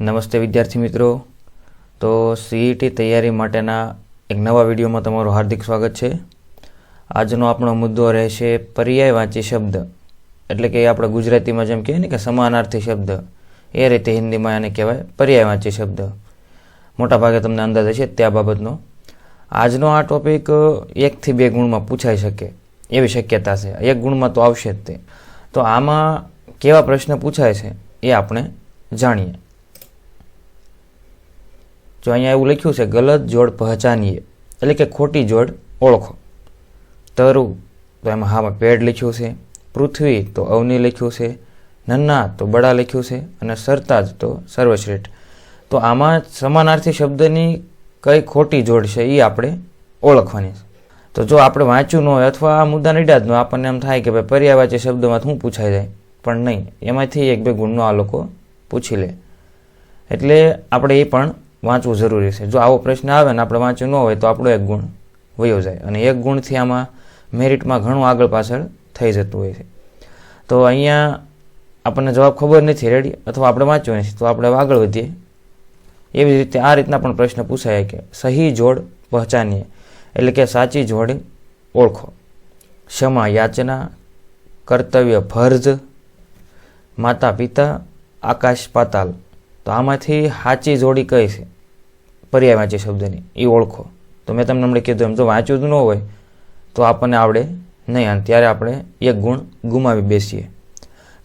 નમસ્તે વિદ્યાર્થી મિત્રો. તો સીઈટી તૈયારી માટેના એક નવા વિડીયોમાં તમારું હાર્દિક સ્વાગત છે. આજનો આપણો મુદ્દો રહેશે પર્યાયવાચી શબ્દ. એટલે કે આપણે ગુજરાતીમાં જેમ કહીએ ને કે સમાનાર્થી શબ્દ. એ રીતે હિન્દીમાં એને કહેવાય પર્યાયવાચી શબ્દ. મોટાભાગે તમને અંદાજ હશે ત્યાં બાબતનો. આજનો આ ટોપિક એકથી બે ગુણમાં પૂછાઈ શકે. એવી શક્યતા છે. એક ગુણમાં તો આવશે જ તે. તો આમાં કેવા પ્રશ્ન પૂછાય છે એ આપણે જાણીએ. જો અહીંયા એવું લખ્યું છે, ગલત જોડ પહેચાનીએ. એટલે કે ખોટી જોડ ઓળખો. તરુ, તો એમાં હામાં પેડ લખ્યું છે, પૃથ્વી, તો અવની લખ્યું છે, નન્ના, તો બડા લખ્યું છે, અને સરતાજ, તો સર્વશ્રેષ્ઠ. તો આમાં સમાનાર્થી શબ્દની કઈ ખોટી જોડ છે એ આપણે ઓળખવાની છે. તો જો આપણે વાંચ્યું ન હોય, અથવા આ મુદ્દા નીડા જ ન આપણને એમ થાય કે ભાઈ પર્યાવાચી શબ્દમાં શું પૂછાઈ જાય. પણ નહીં, એમાંથી એક બે ગુણનો આ લોકો પૂછી લે. એટલે આપણે એ પણ વાંચવું જરૂરી છે. જો આવો પ્રશ્ન આવે ને આપણે વાંચ્યું ન હોય તો આપણો એક ગુણ વયો જાય અને એક ગુણથી આમાં મેરિટમાં ઘણું આગળ પાછળ થઈ જતું હોય છે. તો અહીંયા આપણને જવાબ ખબર નથી રેડી અથવા આપણે વાંચ્યું નથી, તો આપણે આગળ વધીએ. એવી રીતે આ રીતના પણ પ્રશ્ન પૂછાય કે સહી જોડ પહચાનીએ એટલે કે સાચી જોડ ઓળખો. ક્ષમા, યાચના, કર્તવ્ય, ફર્જ માતા પિતા આકાશ પાતાલ તો આમાંથી સાચી જોડી કઈ છે? પર્યાયવાચી શબ્દની એ ઓળખો. તો મેં તમને હમણાં કીધું એમ, જો વાંચ્યું જ ન હોય, તો આપણને આવડે નહીં અને ત્યારે આપણે એક ગુણ ગુમાવી બેસીએ.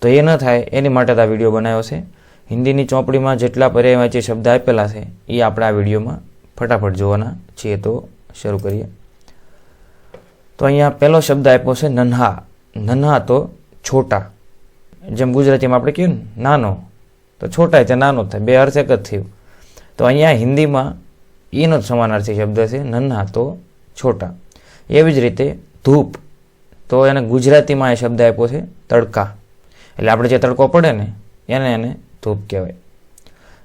તો એ ન થાય, એની માટે આ વીડિયો બનાવ્યો છે. હિન્દીની ચોપડીમાં જેટલા પર્યાયવાચી શબ્દ આપેલા છે એ આપણે આ વિડીયોમાં ફટાફટ જોવાના છીએ. તો શરૂ કરીએ. તો અહીંયા પહેલો શબ્દ આપ્યો છે, નન્હા. નન્હા તો છોટા. જેમ ગુજરાતીમાં આપણે કહ્યું નાનો. તો છોટા છે, નાનો થાય, બે અર્થ એક જ થયું. તો અહીંયા હિન્દીમાં એનો જ સમાનાર્થી શબ્દ છે, નન્હા તો છોટા. એવી જ રીતે ધૂપ તો એને ગુજરાતીમાં એ શબ્દ આપ્યો છે, તડકા. એટલે આપણે જે તડકો પડે ને, એને એને ધૂપ કહેવાય.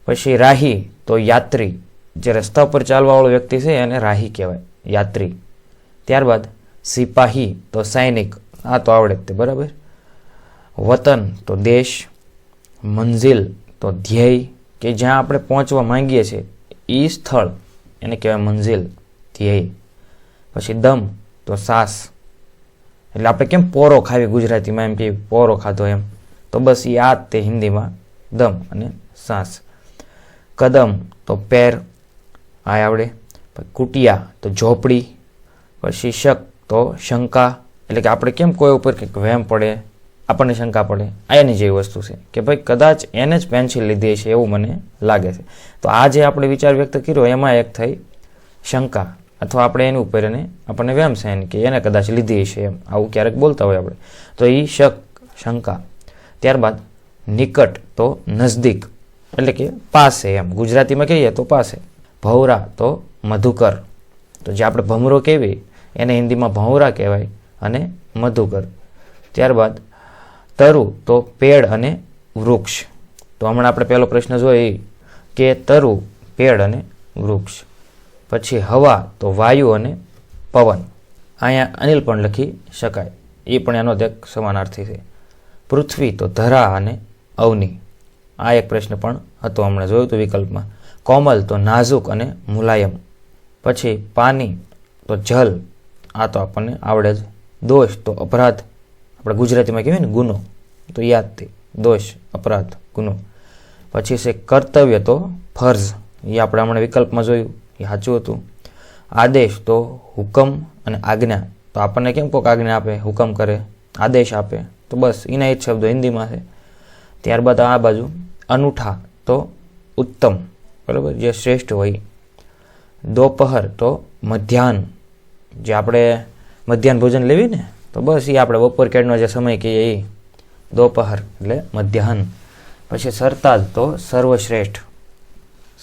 પછી રાહી તો યાત્રી. જે રસ્તા ઉપર ચાલવાવાળો વ્યક્તિ છે, એને રાહી કહેવાય, યાત્રી. ત્યારબાદ સિપાહી તો સૈનિક. આ તો આવડે જ તે, બરાબર? વતન તો દેશ. મંઝિલ, તો ધ્યેય, કે જ્યાં આપણે પહોંચવા માંગીએ છીએ, એ સ્થળ એને કહેવાય મંઝિલ, ધ્યેય. પછી દમ, તો સાસ. એટલે આપણે કેમ પોરો ખાવી ગુજરાતીમાં, એમ કે પોરો ખાધો એમ. તો બસ આ તે હિન્દીમાં, દમ અને સાસ. કદમ, તો પેર આ આવડે. કુટિયા, તો ઝોપડી. પછી શક, તો શંકા. એટલે કે આપણે કેમ કોઈ ઉપર કંઈક વહેમ પડે આપણને શંકા પડે. એની જેવી વસ્તુ છે કે ભાઈ કદાચ એને જ પેન્સિલ લીધી છે એવું મને લાગે છે. તો આ જે આપણે વિચાર વ્યક્ત કર્યો એમાં એક થઈ શંકા અથવા આપણે એની ઉપર એને આપણને વેમ છે કે એને કદાચ લીધી હશે એમ. આવું ક્યારેક બોલતા હોય આપણે. તો એ શક, શંકા. ત્યારબાદ નિકટ તો નજદીક એટલે કે પાસે એમ. ગુજરાતીમાં કહીએ તો પાસે. ભવરા તો મધુકર. તો જે આપણે ભમરો કહેવી એને હિન્દીમાં ભવરા કહેવાય અને મધુકર. ત્યારબાદ તરુ તો પેડ અને વૃક્ષ. તો હમણાં આપણે પહેલો પ્રશ્ન જોઈએ કે તરુ, પેડ અને વૃક્ષ. પછી હવા તો વાયુ અને પવન. અહીંયા અનિલ પણ લખી શકાય. એ પણ એનો એક સમાનાર્થી છે. પૃથ્વી તો ધરા અને અવની. આ એક પ્રશ્ન પણ હતો હમણાં જોયું હતું વિકલ્પમાં. કોમલ તો નાજુક અને મુલાયમ. પછી પાણી તો જલ. આ તો આપણને આવડે જ. દોષ તો અપરાધ. આપણે ગુજરાતીમાં કહેવાય ને ગુનો, તો યાદથી દોષ, અપરાધ, ગુનો. પછી છે કર્તવ્ય તો ફર્જ. એ આપણે હમણાં વિકલ્પમાં જોયું, એ સાચું હતું. આદેશ તો હુકમ અને આજ્ઞા. તો આપણને કેમ કોઈક આજ્ઞા આપે, હુકમ કરે, આદેશ આપે? તો બસ, એના એ જ શબ્દો હિન્દીમાં છે. ત્યારબાદ આ બાજુ, અનૂઠા તો ઉત્તમ, બરાબર? જે શ્રેષ્ઠ હોય. દોપહર તો મધ્યાહન. જે આપણે મધ્યાહન ભોજન લેવી ને તો બસ એ આપણે બપોર કેળનો જે સમય કહીએ એ દોપહર એટલે મધ્યાહન. પછી સરતાજ તો સર્વશ્રેષ્ઠ.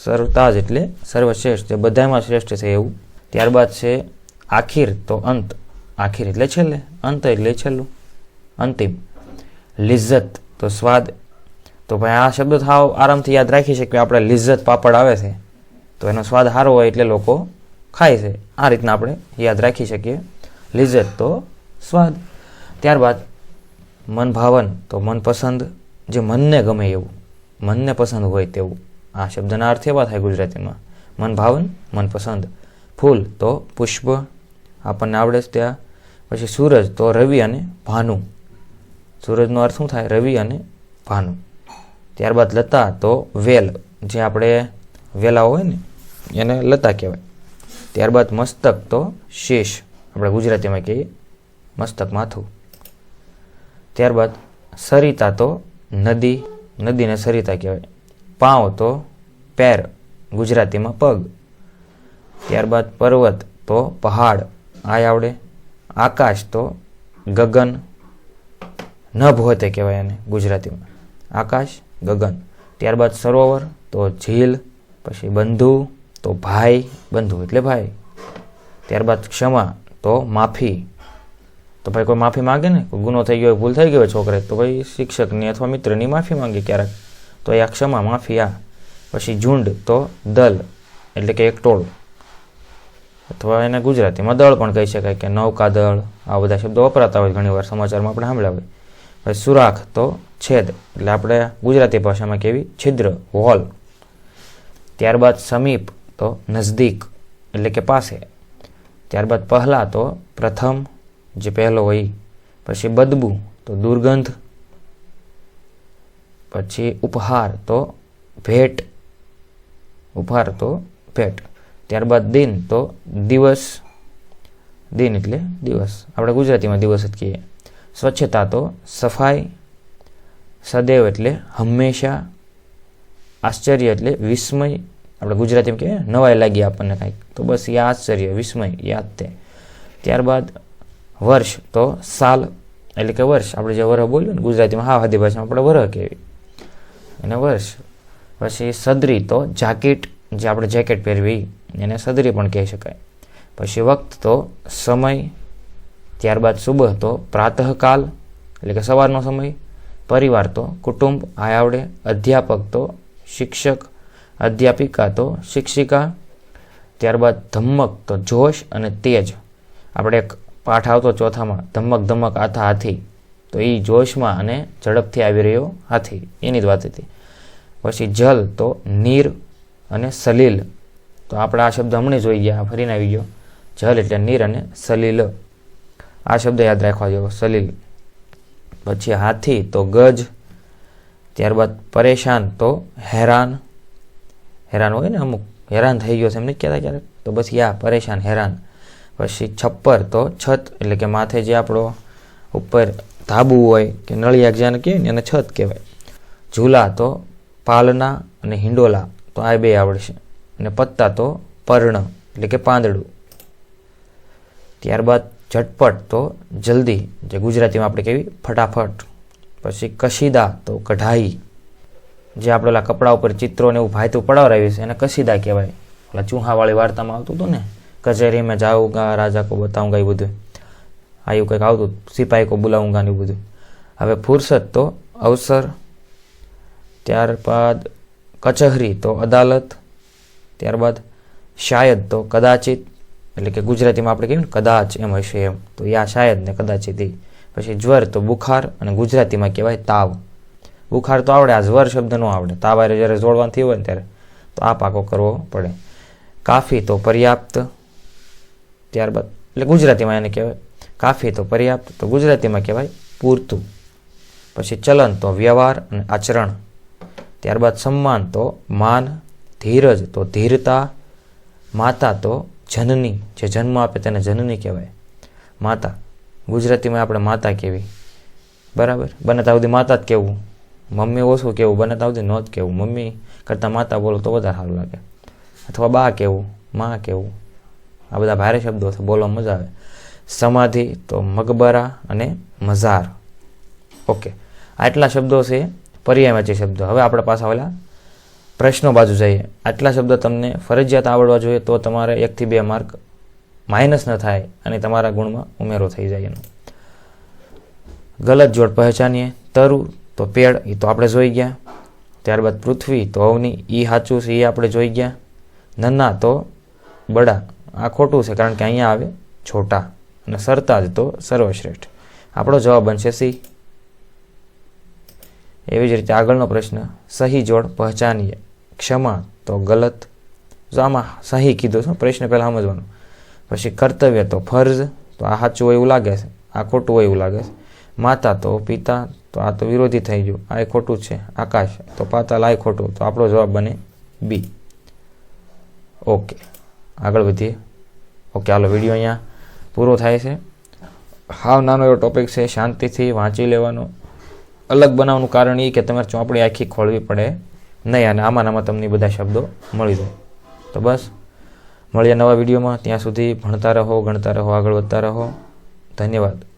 સરતાજ એટલે સર્વશ્રેષ્ઠ, જે બધામાં શ્રેષ્ઠ છે એવું. ત્યારબાદ છે આખીર તો અંત. આખીર એટલે છેલ્લે, અંત એટલે છેલ્લું. અંતિમ. લિજ્જત તો સ્વાદ. તો ભાઈ આ શબ્દ થાવ આરામથી યાદ રાખી શકીએ આપણે લિજ્જત પાપડ આવે છે. તો એનો સ્વાદ સારો હોય એટલે લોકો ખાય છે. આ રીતના આપણે યાદ રાખી શકીએ. લિજ્જત તો સ્વાદ. ત્યારબાદ મન ભાવન, તો મનપસંદ જે મનને ગમે એવું. મનને પસંદ હોય તેવું. આ શબ્દના અર્થ એવા થાય ગુજરાતીમાં. મન ભાવન મનપસંદ ફૂલ, તો પુષ્પ. આપણને આવડે છે ત્યાં. પછી સૂરજ, તો રવિ અને ભાનુ. સૂરજનો અર્થ શું થાય? રવિ અને ભાનુ. ત્યારબાદ લતા, તો વેલ. જે આપણે વેલા હોય ને, એને લતા કહેવાય. ત્યારબાદ મસ્તક, તો શેષ. આપણે ગુજરાતીમાં કહીએ મસ્તક માથું. ત્યારબાદ સરિતા તો નદી, નદીને સરિતા કહેવાય. પાવ તો પેર, ગુજરાતીમાં પગ. ત્યારબાદ પર્વત તો પહાડ આ આવડે. આકાશ તો ગગન. નભ હોતે કહેવાય એને ગુજરાતીમાં. આકાશ, ગગન. ત્યારબાદ સરોવર તો ઝીલ, પછી બંધુ તો ભાઈ, બંધુ એટલે ભાઈ. ત્યારબાદ ક્ષમા તો માફી. તો ભાઈ કોઈ માફી માંગે ને ગુનો થઈ ગયો, ભૂલ થઈ ગયો છોકરે તો ભાઈ શિક્ષકની અથવા મિત્રની માફી માંગે ક્યારેક. તો એ ક્ષમા માફી આ. પછી ઝુંડ તો દલ, એટલે કે એક ટોળું. અથવા એને ગુજરાતીમાં દળ પણ કહી શકાય કે નૌકા દળ આ બધા શબ્દો વપરાતા હોય ઘણીવાર સમાચારમાં આપણે સાંભળ્યા હોય. પછી સુરાખ તો છેદ, એટલે આપણે ગુજરાતી ભાષામાં કેવી છિદ્ર હોલ ત્યારબાદ સમીપ તો નજદીક, એટલે કે પાસે. ત્યારબાદ પહેલાં તો પ્રથમ જે પહેલો હોય, પછી બદબુ, તો દુર્ગંધ, પછી ઉપહાર, તો ભેટ, ઉપહાર, તો ભેટ. ત્યારબાદ દિન, તો દિવસ. દિન એટલે દિવસ. આપણે ગુજરાતીમાં દિવસ જ કહીએ. સ્વચ્છતા, તો સફાઈ. સદૈવ એટલે હંમેશા. આશ્ચર્ય એટલે વિસ્મય. આપણે ગુજરાતીમાં કહીએ નવાઈ લાગી આપણને કાંઈક. તો બસ એ આશ્ચર્ય વિસ્મય, યાદ તે ત્યારબાદ વર્ષ, તો સાલ, એટલે કે વર્ષ. આપણે જે વરહ બોલ્યું ને, ગુજરાતીમાં હા હાદી ભાષામાં આપણે વરહ કહેવી. એને વર્ષ. પછી સદરી, તો જાકેટ, જે આપણે જેકેટ પહેરવી, એને સદરી પણ કહી શકાય. પછી વક્ત, તો સમય, ત્યારબાદ સુબહ, તો પ્રાતઃકાલ, એટલે કે સવારનો સમય. પરિવાર, તો કુટુંબ, આયાવડે, અધ્યાપક, તો શિક્ષક, અધ્યાપિકા, તો શિક્ષિકા. ત્યારબાદ ધમ્મક, તો જોશ અને તેજ. આપણે એક પાઠ આવતો ચોથામાં ધમક ધમક આથા હાથી. તો એ જોશમાં અને ઝડપથી આવી રહ્યો હાથી. એની જ વાત હતી. પછી જલ તો નીર અને સલીલ. તો આપણે આ શબ્દ હમણાં જોઈ ગયા ફરીને આવી ગયો. જલ એટલે નીર અને સલીલ. આ શબ્દ યાદ રાખવા જેવો, સલીલ. પછી હાથી તો ગજ. ત્યારબાદ પરેશાન તો હેરાન. હેરાન હોય ને અમુક, હેરાન થઈ ગયો છે એમને કહેતા ક્યારેક? તો બસ યા પરેશાન, હેરાન. પછી છપ્પર તો છત, એટલે કે માથે જે આપણો ઉપર ધાબુ હોય કે નળિયા જેને કહેવાય ને, એને છત કહેવાય. ઝૂલા તો પાલના અને હિંડોલા, તો આ બે આવડશે. અને પત્તા તો પર્ણ, એટલે કે પાંદડું. ત્યારબાદ ઝટપટ તો જલ્દી, જે ગુજરાતીમાં આપણે કહેવી ફટાફટ. પછી કશીદા તો કઢાઈ. જે આપણે કપડા ઉપર ચિત્રો ને એવું ભાઈતું પડાવરાવી છે, એને કશીદા કહેવાય. ઓલા ચૂહાવાળી વાર્તામાં આવતું હતું ને? કચેરી મેં જાઉંગા રાજા કો બતાઉંગા એ બધું. આવ્યું કંઈક આવતું સિપાહી કો બોલાવુંગા ને બધું. હવે ફુરસત તો અવસર, ત્યારબાદ કચહરી તો અદાલત, ત્યારબાદ શાયદ તો કદાચિત, એટલે કે ગુજરાતીમાં આપણે કહીએ ને કદાચ એમ હશે એમ. તો યા શાયદ ને કદાચિત એ પછી જ્વર તો બુખાર અને ગુજરાતીમાં કહેવાય તાવ. બુખાર તો આવડે, આ જ્વર શબ્દ ન આવડે. તાવ જ્યારે જોડવાનું હોય ને ત્યારે. તો આ પાકો કરવો પડે. કાફી તો પર્યાપ્ત ત્યારબાદ. એટલે ગુજરાતીમાં એને કહેવાય કાફી તો પર્યાપ્ત, તો ગુજરાતીમાં કહેવાય પૂરતું. પછી ચલન તો વ્યવહાર અને આચરણ. ત્યારબાદ સન્માન તો માન, ધીરજ તો ધીરતા. માતા તો જનની, જે જન્મ આપે તેને જનની કહેવાય. માતા. ગુજરાતીમાં આપણે માતા કહેવી. બરાબર? બને ત્યાં સુધી માતા જ કહેવું. મમ્મી ઓછું કહેવું, બને ત્યાં સુધી ન જ કહેવું. મમ્મી કરતાં માતા બોલો તો વધારે સારું લાગે. અથવા બા કહેવું, માં કહેવું. આ બધા ભારે શબ્દો છે, બોલવા મજા આવે. સમાધિ તો મકબરા અને મઝાર. ઓકે આટલા શબ્દો છે પર્યાયવાચી શબ્દો. હવે આપણે પાછા ઓલા પ્રશ્નો બાજુ જઈએ. આટલા શબ્દો તમને ફરજિયાત આવડવા જોઈએ તો તમારે એકથી બે માર્ક માઇનસ ન થાય અને તમારા ગુણમાં ઉમેરો થઈ જાય એનો. ગલત જોડ પહેચાનીએ. તરુ તો પેડ એ તો આપણે જોઈ ગયા. ત્યારબાદ પૃથ્વી તો અવની એ સાચું છે એ આપણે જોઈ ગયા. નન્ના તો બડા. આ ખોટું છે, કારણ કે અહીંયા આવે છોટા અને સરતાજ તો સર્વશ્રેષ્ઠ. આપણો જવાબ બનશે સી. એવી જ રીતે આગળનો પ્રશ્ન, સહી જોડ પહેચાનીએ. ક્ષમા તો ગલત. જો આમાં સહી કીધું છે પ્રશ્ન પહેલાં સમજવાનો. પછી કર્તવ્ય તો ફર્જ, તો આ સાચું હોય એવું લાગે છે. આ ખોટું હોય એવું લાગે છે. માતા તો પિતા, તો આ તો વિરોધી થઈ ગયું. આ ખોટું છે. આકાશ તો પાતાલ, આ ખોટું. તો આપણો જવાબ બને બી. ઓકે. આગળ વધીએ. ઓકે, હાલો વીડિયો અહીંયા પૂરો થાય છે. હાવ નાનો એવો ટોપિક છે, શાંતિથી વાંચી લેવાનો. અલગ બનાવવાનું કારણ એ કે તમારે ચોપડી આખી ખોલવી પડે. નહીં, અને આમાં આમાં તમને બધા શબ્દો મળી જાય. તો બસ, મળીએ નવા વિડીયોમાં ત્યાં સુધી ભણતા રહો, ગણતા રહો, આગળ વધતા રહો. ધન્યવાદ.